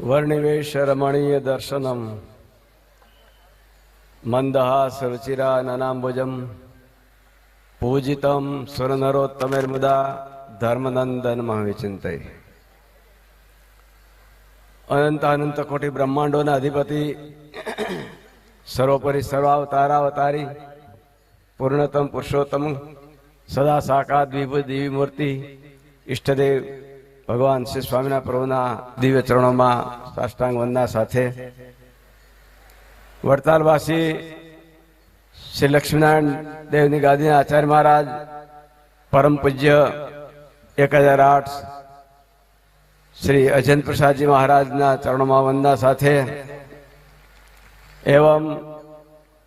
વર્ણિવેશ રમણીય દર્શનમ મંદહાસ રુચિરાનનાંબુજમ પૂજિતમ સુરનરોત્તમેર્મુદા ધર્મનંદન મહાવિચિંતય અનંત અનંત કોટી બ્રહ્માંડોના અધિપતિ સર્વોપરી સર્વાવતારાવતારી પૂર્ણતમ પુરુષોત્તમ સદા સાકાર વિભૂત દેવી મૂર્તિ ઈષ્ટદેવ ભગવાન શ્રી સ્વામિના પ્રભુના દિવ્ય ચરણોમાં સાષ્ટાંગ વંદના સાથે વડતાલવાસી શ્રી લક્ષ્મીનારાયણ દેવની ગાદીના આચાર્ય મહારાજ, પરમ પૂજ્ય એક હજાર આઠ શ્રી અજન પ્રસાદજી મહારાજના ચરણોમાં વંદના સાથે એવમ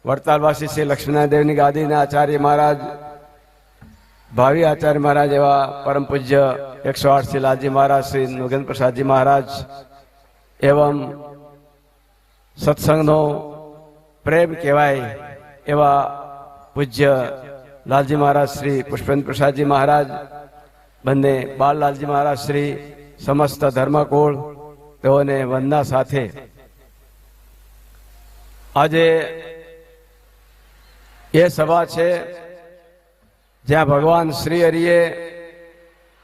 વડતાલવાસી શ્રી લક્ષ્મીનારાયણ દેવની ગાદીના આચાર્ય મહારાજ ભાવિ આચાર્ય મહારાજ એવા પરમ પૂજ્ય એકસો આઠ શ્રી લાલજી મહારાજ શ્રી નુગેન્દ્ર પ્રસાદજી મહારાજ એવમ સત્સંગનો પ્રેમ કહેવાય એવા પૂજ્ય લાલજી મહારાજ શ્રી પુષ્પેન્દ્ર પ્રસાદજી મહારાજ, બંને બાળ લાલજી મહારાજ શ્રી સમસ્ત ધર્મકુળ, તેઓને વંદના સાથે. આજે એ સભા છે જ્યાં ભગવાન શ્રી હરિએ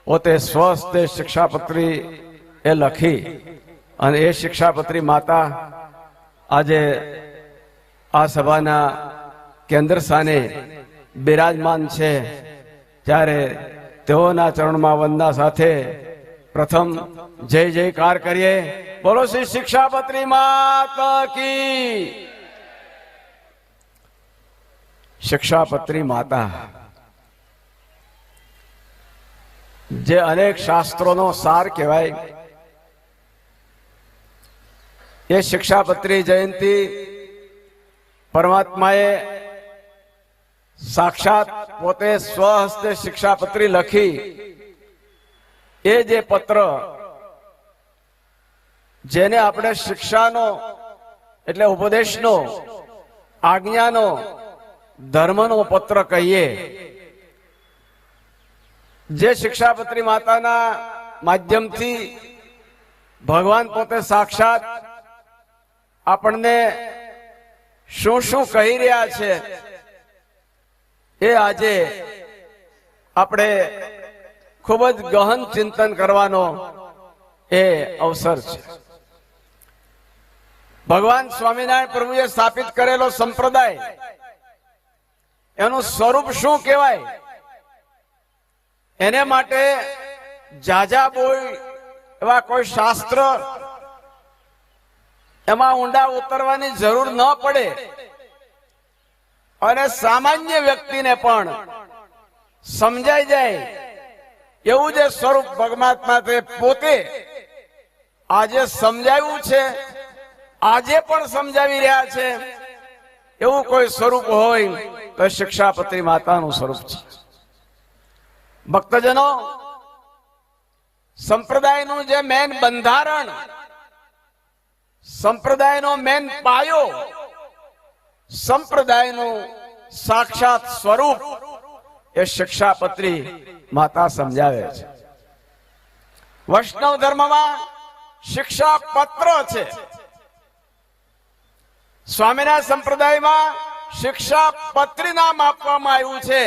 પોતે સ્વસ્થ શિક્ષાપત્રી એ લખી અને એ શિક્ષાપત્રી માતા આજે આ સભાના કેન્દ્ર સ્થાને બિરાજમાન છે. ત્યારે તેઓના ચરણમાં વંદના સાથે પ્રથમ જય જયકાર કરીએ. બોલો શ્રી શિક્ષાપત્રી માતા કી. શિક્ષાપત્રી માતા. જે અનેક શાસ્ત્રોનો સાર કહેવાય. એ શિક્ષાપત્રી જયંતિ પરમાત્માએ સાક્ષાત પોતે સ્વહસ્તે શિક્ષાપત્રી લખી. એ જે પત્ર જેને આપણે શિક્ષાનો એટલે ઉપદેશનો, આજ્ઞાનો, ધર્મનો પત્ર કહીએ જે શિક્ષાપત્રી માતાના માધ્યમથી ભગવાન પોતે સાક્ષાત આપણને શું શું કહી રહ્યા છે એ આજે આપણે ખૂબ જ ગહન ચિંતન કરવાનો એ અવસર છે. ભગવાન સ્વામિનારાયણ પ્રભુએ સ્થાપિત કરેલો સંપ્રદાય, એનું સ્વરૂપ શું કહેવાય? એને માટે જાજા બોલ એવા કોઈ શાસ્ત્ર એમાં ઊંડા ઉતરવાની જરૂર ન પડે. અને સામાન્ય વ્યક્તિને પણ સમજાઈ જાય એવું જે સ્વરૂપ પરમાત્મા તે પોતે આજે સમજાવ્યું છે, આજે પણ સમજાવી રહ્યા છે. એવું કોઈ સ્વરૂપ હોય તો શિક્ષાપત્રી માતાનું સ્વરૂપ છે. ભક્તજનો, સંપ્રદાયનું જે મેન બંધારણ, સંપ્રદાયનો મેન પાયો, સંપ્રદાયનું સાક્ષાત સ્વરૂપ એ શિક્ષાપત્રી માતા સમજાવે છે. વૈષ્ણવ ધર્મમાં શિક્ષા પત્ર છે. સ્વામિનારાયણ સંપ્રદાયમાં શિક્ષા પત્રી નામ આપવામાં આવ્યું છે.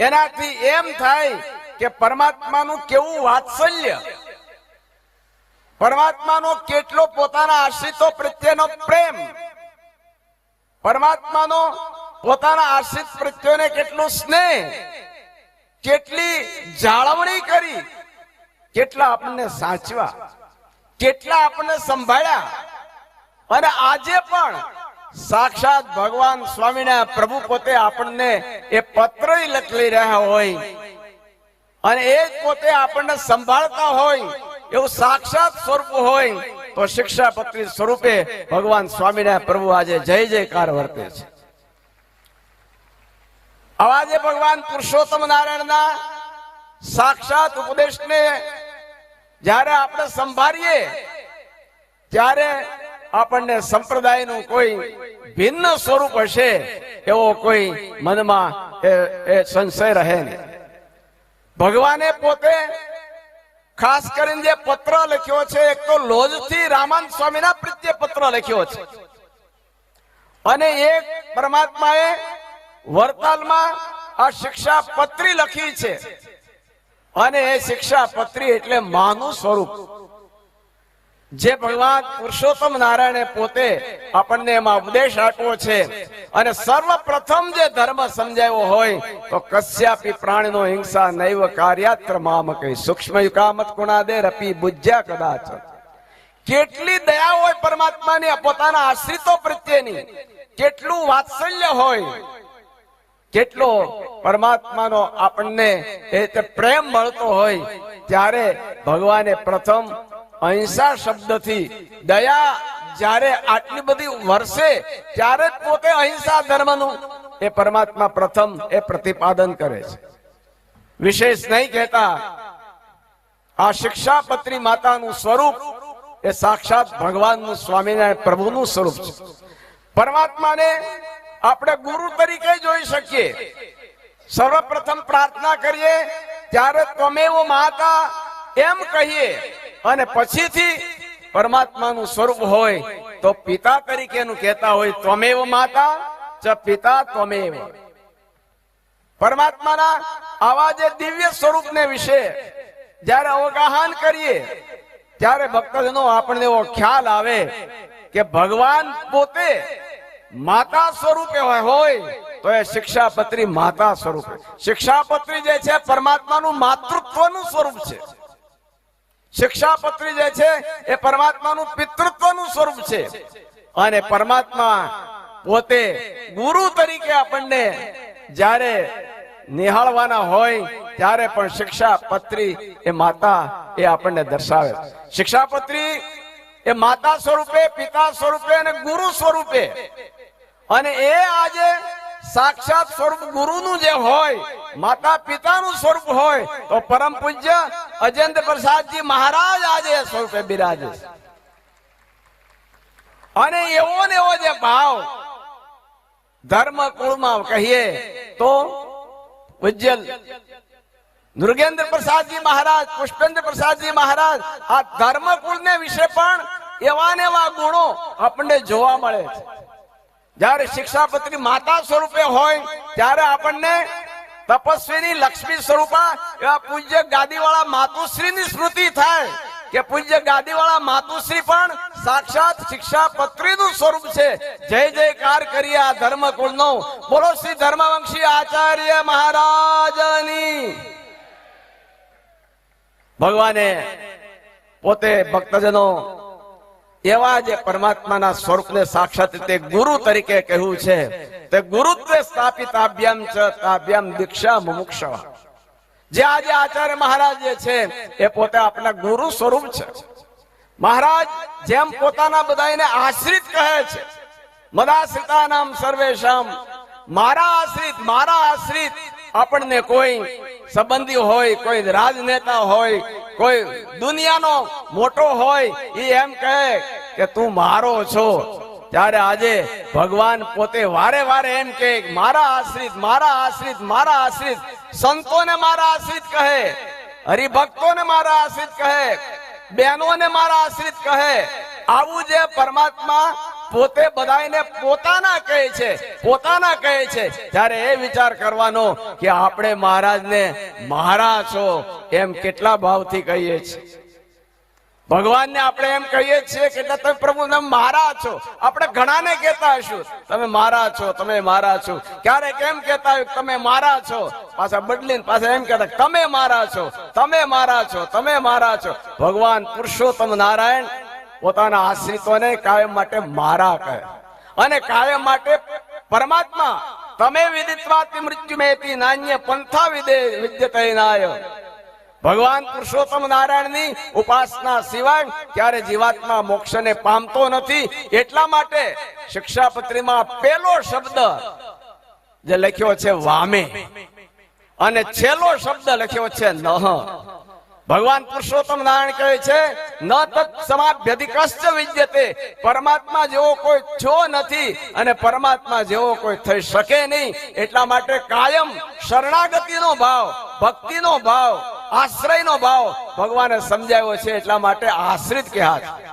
એનાથી એમ થાય કે પરમાત્માનું કેવું વાત્સલ્ય? પરમાત્માનો કેટલો પોતાના આશ્રિતો પ્રત્યેનો પ્રેમ? પરમાત્માનો પોતાના આશ્રિત પ્રત્યેને કેટલો સ્નેહ? કેટલી જાળવણી કરી? કેટલા આપણને સાચવા? કેટલા આપણને સંભાળ્યા? અને આજે પણ સાક્ષાત ભગવાન સ્વામીના પ્રભુ પોતે આપણને એ પત્ર લખી રહ્યા હોય. અને એ પોતે આપણને સંભાળતા હોય, એવું સાક્ષાત સ્વરૂપ હોય, તો શિક્ષાપત્રી સ્વરૂપે ભગવાન સ્વામીના પ્રભુ આજે જય જયકાર વર્તે છે. આવા જે ભગવાન પુરુષોત્તમ નારાયણના સાક્ષાત ઉપદેશને જ્યારે આપણે સંભાળીએ, ત્યારે આપણને સંપ્રદાયનું કોઈ ભિન્ન સ્વરૂપ હશે, એવો કોઈ મનમાં એ સંશય રહે નહીં. ભગવાને પોતે ખાસ કરીને જે પત્ર લખ્યો છે, એક તો લોજથી રામાન સ્વામીના પ્રત્યે પત્ર લખ્યો છે. અને એક પરમાત્માએ વર્તાલમાં આ શિક્ષા પત્રી લખી છે. અને એ શિક્ષા પત્રી એટલે માનું સ્વરૂપ. જે ભગવાન પુરુષોત્તમ નારાયણે પોતે આપણને એમાં ઉપદેશ આપ્યો છે અને સર્વપ્રથમ જે ધર્મ સમજાવ્યો હોય તો કશ્યાપી પ્રાણીનો હિંસા નૈવ કાર્યાત્ર મામકે સૂક્ષ્મ યુકામત ગુણાદે રપી બુજ્યા કદાચ. કેટલી દયા હોય પરમાત્માની પોતાના આશ્રિતો પ્રત્યેની. કેટલું વાત્સલ્ય હોય. કેટલો પરમાત્માનો આપણને એ પ્રેમ મળતો હોય, ત્યારે ભગવાને પ્રથમ અહિંસા શબ્દથી દયા જ્યારે આટલી બધી વર્ષે ત્યારે જ પોતે અહિંસા ધર્મનું એ પરમાત્મા પ્રથમ એ પ્રતિપાદન કરે છે. વિશેષ નહીં કહેતા, આ શિક્ષાપત્રી માતાનું સ્વરૂપ એ સાક્ષાત ભગવાનનું સ્વામિનારાયણ પ્રભુનું સ્વરૂપ છે. પરમાત્માને આપણે ગુરુ તરીકે જોઈ શકીએ. સર્વપ્રથમ પ્રાર્થના કરીએ, ત્યારે ત્વમેવ માતા એમ કહીએ અને પછીથી પરમાત્માનું સ્વરૂપ હોય તો પિતા તરીકેનું કહેતા હોય ત્વમેવ માતા ચ પિતા ત્વમેવ. પરમાત્માના આવા જે દિવ્ય સ્વરૂપને વિશે જ્યારે અવગાહન કરીએ, ત્યારે ભક્તજનો આપણને એવો ખ્યાલ આવે કે ભગવાન પોતે માતા સ્વરૂપે હોય તો એ શિક્ષાપત્રી માતા સ્વરૂપે. શિક્ષાપત્રી જે છે, પરમાત્માનું માતૃત્વનું સ્વરૂપ છે. શિક્ષાપત્રી જે છે, એ પરમાત્માનું પિતૃત્વનું સ્વરૂપ છે. અને પરમાત્મા પોતે ગુરુ તરીકે આપણને જ્યારે નિહાળવાના હોય, ત્યારે પણ શિક્ષાપત્રી એ માતા એ આપણને દર્શાવે શિક્ષાપત્રી એ માતા સ્વરૂપે, પિતા સ્વરૂપે અને ગુરુ સ્વરૂપે. અને એ આજે સાક્ષાત સ્વરૂપ ગુરુનું જે હોય માતા પિતાનું સ્વરૂપ હોય, તો પરમ પૂજ્ય અજેન્દ્ર પ્રસાદજી મહારાજ આજે સ્વરૂપે બિરાજે અને એવો ને એવો જે ભાવ ધર્મ કુળમાં કહીએ તો ઉજ્જલ નૃગેન્દ્ર પ્રસાદજી મહારાજ, પુષ્પેન્દ્ર પ્રસાદજી મહારાજ, આ ધર્મ કુળ ને વિશે પણ એવા ને એવા ગુણો આપણને જોવા મળે છે. જ્યારે શિક્ષાપત્રી માતા સ્વરૂપે હોય, ત્યારે આપણને તપસ્વીની લક્ષ્મી સ્વરૂપા એવા પૂજ્ય ગાદીવાળા માતુશ્રીની સ્મૃતિ થાય કે પૂજ્ય ગાદીવાળા માતુશ્રી પણ સાક્ષાત શિક્ષાપત્રીનું સ્વરૂપ છે. જય જયકાર કરીએ આ ધર્મ કુળનો બોલો શ્રી ધર્મવંશી આચાર્ય મહારાજની. ભગવાને પોતે ભક્તજનો એવા જે પરમાત્માના સ્વરૂપને સાક્ષાત રીતે ગુરુ તરીકે કહ્યું છે, તે ગુરુત્વે સ્થાપિતાભ્યામ ચ, તાભ્યામ દીક્ષા મુમુક્ષ. જે આજે આચાર્ય મહારાજ જે છે, એ પોતે આપણા ગુરુ સ્વરૂપ છે. મહારાજ જેમ પોતાના બધાને આશ્રિત કહે છે મદાશ્રિતા નામ સર્વેશામ મારા આશ્રિત મારા આશ્રિત, આપણને કોઈ સંબંધી હોય, કોઈ રાજનેતા હોય કોઈ દુનિયાનો મોટો હોય એ એમ કહે કે તું મારો છો. ત્યારે આજે ભગવાન પોતે વારે વારે એમ કે મારા આશ્રિત મારા આશ્રિત મારા આશ્રિત, સંતોને મારા આશ્રિત કહે, હરિભક્તોને મારા આશ્રિત કહે, બહેનોને મારા આશ્રિત કહે, આવું જે પરમાત્મા પોતે બધાને પોતાના કહે છે, પોતાના કહે છે. ત્યારે એ વિચાર કરવાનો કે આપણે મહારાજને મહારાજ છો એમ કેટલા ભાવથી કહીએ છીએ. ભગવાનને આપણે એમ કહીએ છીએ કે તમે પ્રભુને મારા છો. આપણે ઘણાને કહેતા હશું, તમે મારા છો, તમે મારા છો. ક્યારેક એમ કહેતા હોય તમે મારા છો. પાછા બદલીને પાછા એમ કહેતા તમે મારા છો, તમે મારા છો, તમે મારા છો. ભગવાન પુરુષોત્તમ નારાયણ પોતાના આશ્રિતોને કાયમ માટે મારા કહે. અને કાયમ માટે પરમાત્મા, તમે વિદિત્વાતિ મૃત્યુ મેતી નાન્ય પંથા વિદે વિદ્યતે નાય ભગવાન પુરુષોત્તમ નારાયણની ઉપાસના સિવાય ક્યારે જીવાત્મા મોક્ષને પામતો નથી, એટલા માટે શિક્ષાપત્રીમાં પેલો શબ્દ જે લખ્યો છે, વામે. અને છેલ્લો શબ્દ લખ્યો છે, નહ. ભગવાન પુરુષોત્તમ નારાયણ કહે છે પરમાત્મા જેવો કોઈ છો નથી અને પરમાત્મા જેવો કોઈ થઈ શકે નહીં. એટલા માટે કાયમ શરણાગતિનો ભાવ, ભક્તિનો ભાવ, આશ્રયનો ભાવ ભગવાને સમજાવ્યો છે. એટલા માટે આશ્રિત કહ્યા છે.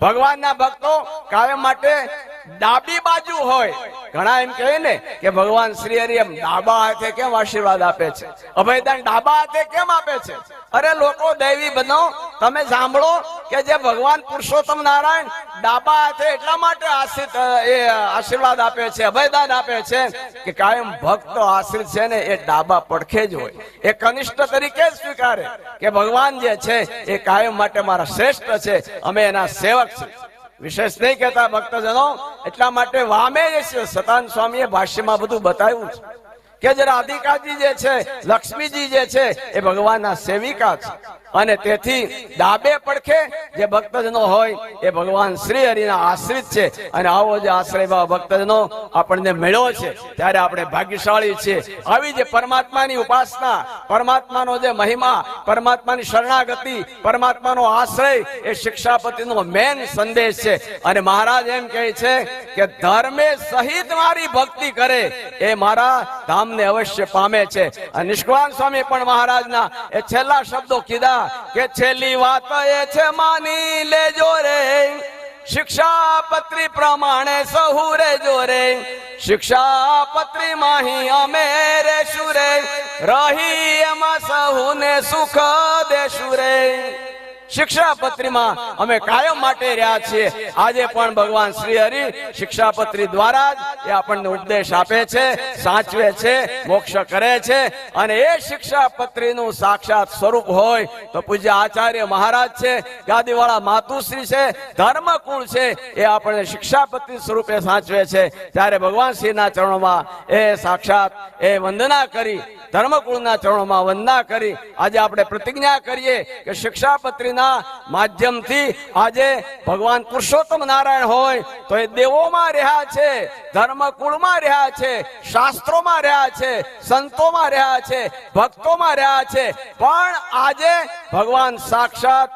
ભગવાનના ભક્તો કાયમ માટે ડાબી બાજુ હોય. ઘણા એમ કહે ને કે ભગવાન શ્રી હરિ એમ ડાબા હાથે કેમ આશીર્વાદ આપે છે? અભયદાન ડાબા હાથે કેમ આપે છે? અરે લોકો દૈવી બનો, તમે સાંભળો કે જે ભગવાન પુરુષોત્તમ નારાયણ ડાબા હાથે એટલા માટે આશીર્વાદ આપે છે, અભયદાન આપે છે કે કાયમ ભક્તો આશ્રિત છે ને એ ડાબા પડખે જ હોય. એ કનિષ્ઠ તરીકે જ સ્વીકારે કે ભગવાન જે છે એ કાયમ માટે મારા શ્રેષ્ઠ છે, અમે એના સેવક છીએ. વિશેષ નહીં કહેતા ભક્તજનો, એટલા માટે વામે છે, સતાન સ્વામીએ ભાષ્યમાં બધું બતાવ્યું છે. કે જે રાધિકાજી જે છે, લક્ષ્મીજી જે છે, એ ભગવાનના સેવિકા છે. અને તેથી ડાબે પડખે જે ભક્તજનો હોય, એ ભગવાન શ્રી હરિના આશ્રિત છે. અને આવો જે આશ્રય ભાવ ભક્તજનો આપણને મળ્યો છે. ત્યારે આપણે ભાગ્યશાળી છીએ. આવી જે પરમાત્માની ઉપાસના, પરમાત્માનો જે મહિમા, પરમાત્માની શરણાગતિ, પરમાત્માનો આશ્રય, એ શિક્ષાપતિનો મેન સંદેશ છે. અને મહારાજ એમ કહે છે કે ધર્મે સહિત મારી ભક્તિ કરે, એ મારા ધામને અવશ્ય પામે છે. અને નિષ્કવાન સ્વામી પણ મહારાજના એ છેલ્લા શબ્દો કીધા કે છેલ્લી વાત એ છે, માની લેજો રે. શિક્ષાપત્રી પ્રમાણે સહુ રે. જોરે શિક્ષાપત્રી માહી અમે રેશું રે. રહી એમાં સહુને સુખ દેશું રે. શિક્ષાપત્રીમાં અમે શ્રી શિક્ષાપત્રી છે એ શિક્ષાપત્રીનું સાક્ષાત સ્વરૂપ હોય તો પૂજ્ય આચાર્ય મહારાજ છે, ગાદીવાળા માતુશ્રી છે, ધર્મકુળ છે, એ આપણને શિક્ષાપત્રી સ્વરૂપે સાચવે છે. ત્યારે ભગવાન શ્રીના ચરણોમાં એ સાક્ષાત એ વંદના કરી, ધર્મકુળના ચરણોમાં વંદના કરી. આજે આપણે પ્રતિજ્ઞા કરીએ કે શિક્ષાપત્રીના માધ્યમથી આજે ભગવાન પુરુષોત્તમ નારાયણ હોય તો એ દેવોમાં રહ્યા છે, ધર્મકુળમાં રહ્યા છે, શાસ્ત્રોમાં રહ્યા છે, સંતોમાં રહ્યા છે, ભક્તોમાં રહ્યા છે. પણ આજે ભગવાન સાક્ષાત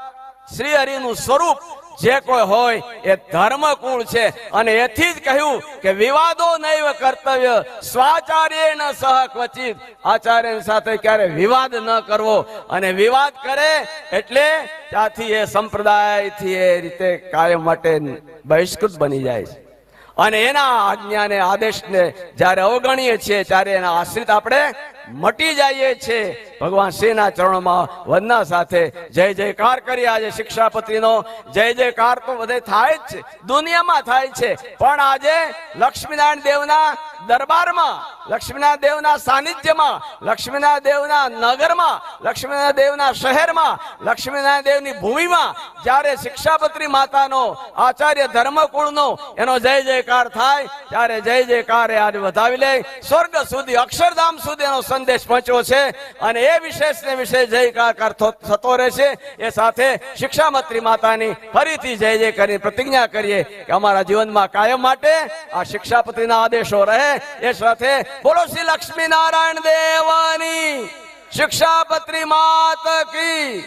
શ્રી હરિનું સ્વરૂપ જે કોઈ હોય એ ધર્મ ધર્મકુળ છે. અને એથી જ કહ્યું કે વિવાદો નૈવ કર્તવ્ય સ્વાચાર્ય ન સહ ક્વચિત. આચાર્ય સાથે ક્યારે વિવાદ ન કરવો. અને વિવાદ કરે એટલે ત્યાંથી એ સંપ્રદાયથી એ રીતે કાયમ માટે બહિષ્કૃત બની જાય છે. અને એના આજ્ઞાને, આદેશને જ્યારે અવગણીએ છીએ, ત્યારે એના આશ્રિત આપણે મટી જઈએ છે. ભગવાન શ્રીના ચરણોમાં વંદના સાથે જય જયકાર કરી આજે શિક્ષાપતિનો જય જયકાર તો બધે થાય જ છે. દુનિયામાં થાય છે. પણ આજે લક્ષ્મીનારાયણ દેવના દરબારમાં લક્ષ્મીના દેવના સાનિધ્યમાં લક્ષ્મીના દેવના નગરમાં લક્ષ્મીના દેવના શહેરમાં લક્ષ્મીના દેવની ભૂમિમાં જ્યારે શિક્ષાપત્રી માતાનો, આચાર્ય ધર્મકુળનો એનો જય જયકાર થાય, ત્યારે જય જયકાર આજે વધાવી લે. સ્વર્ગ સુધી, અક્ષરધામ સુધી એનો સંદેશ પહોંચ્યો છે અને એ વિશેષ ને વિશેષ જયકાર થતો રહેશે. એ સાથે શિક્ષામત્રી માતાની ફરીથી જય જય કરી પ્રતિજ્ઞા કરીએ કે અમારા જીવનમાં કાયમ માટે આ શિક્ષાપત્રીના આદેશો રહે. એ સાથે બોલો શ્રી લક્ષ્મી નારાયણ દેવાની શિક્ષાપત્રી માત કી.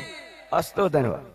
અસ્તુ ધન્યવાદ.